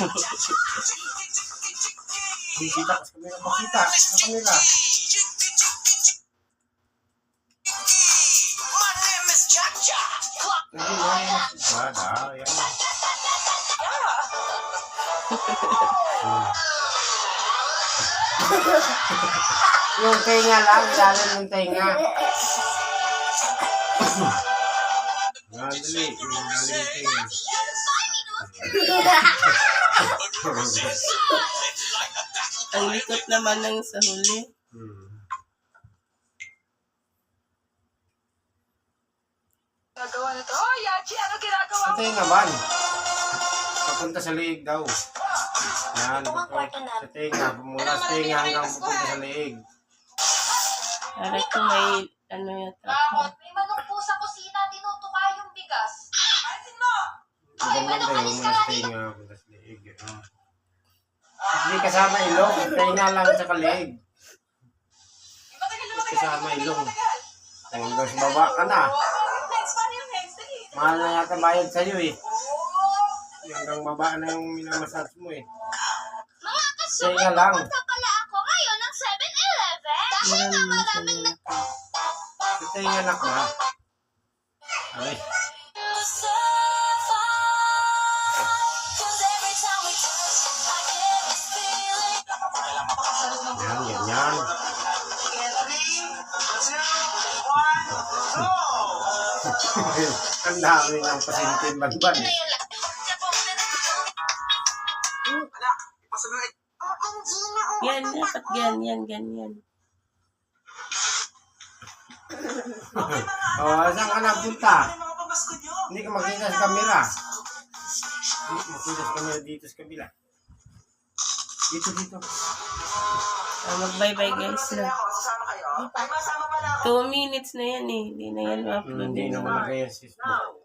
Kita kasi kami ng pakita sa kanila. Hindi na yan. Wala, yan. yung tenga lang, ilalim yung tenga. Madali, yung ilalim yung tenga. Ang likot naman ng sa huli. Hmm. Gagawa na to. Oh, Yachi, ano ginagawa Sa mo? tenga man. Papunta sa liig daw. Yan, Ito ito. kwarto na. Sa tenga, mula sa tenga hanggang papunta sa liig. Para ko may ano yata. Bakit? May manong po sa kusina, tinutuka yung bigas. Alisin mo! Maganda yun, mula sa tenga, papunta sa liig. Ah. Hindi kasama ilong, tenga lang sa. Yung na matagal. Kasama yung na ilong. hanggang sa baba ka na. Yung yung. Mahal na yata bayad sa'yo eh. Hanggang baba na yung minamasage mo eh. Mga Tenga lang. Punta pala ako ngayon ng 7-Eleven. Dahil nga maraming nag... Tenga anak na. Ay, Ang dami ng pasyente banban eh. Yan, dapat ganyan, ganyan. Oh, saan ka napunta? Hindi ka makita sa kamera. Hindi ka makita sa kamera dito sa kabila. Dito, dito. Ah, Mag-bye-bye guys na. Two minutes na yan eh. Hindi na yan ma-upload. Hindi na sis mo.